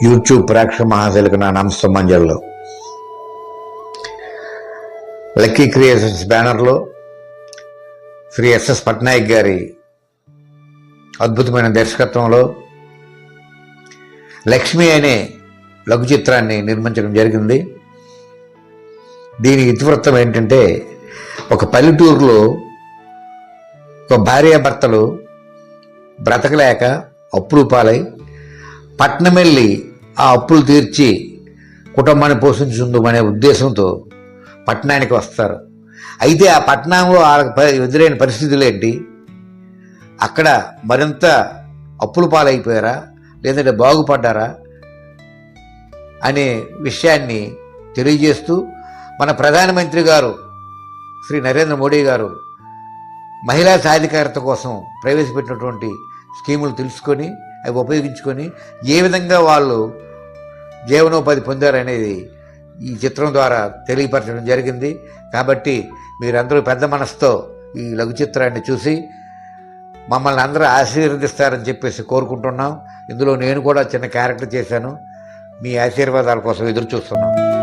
YouTube ప్రేక్షక మహాశైలకు నా నమస్తమంజల్లో lucky creations బ్యానర్లో శ్రీ ఎస్ఎస్ పట్నాయక్ గారి అద్భుతమైన దర్శకత్వంలో లక్ష్మి అనే లఘు చిత్రాన్ని నిర్మించడం జరిగింది. దీని ఇతివృత్తం ఏంటంటే ఒక పల్లెటూరులో ఒక భార్యాభర్తలు బ్రతకలేక అప్పులు పాలై పట్నం వెళ్ళి ఆ అప్పులు తీర్చి కుటుంబాన్ని పోషించుందమనే ఉద్దేశంతో పట్టణానికి వస్తారు. అయితే ఆ పట్టణంలో వాళ్ళకి ఎదురైన పరిస్థితులు ఏంటి? అక్కడ మరింత అప్పులు పాలైపోయారా? లేదంటే బాగుపడ్డారా? అనే విషయాన్ని తెలియజేస్తూ మన ప్రధానమంత్రి గారు శ్రీ నరేంద్ర మోడీ గారు మహిళా సాధికారత కోసం ప్రవేశపెట్టినటువంటి స్కీములు తెలుసుకొని అవి ఉపయోగించుకొని ఏ విధంగా వాళ్ళు జీవనోపాధి పొందారనేది ఈ చిత్రం ద్వారా తెలియపరచడం జరిగింది. కాబట్టి మీరందరూ పెద్ద మనసుతో ఈ లఘు చిత్రాన్ని చూసి మమ్మల్ని అందరూ ఆశీర్వదిస్తారని చెప్పేసి కోరుకుంటున్నాం. ఇందులో నేను కూడా చిన్న క్యారెక్టర్ చేశాను. మీ ఆశీర్వాదాల కోసం ఎదురు చూస్తున్నాం.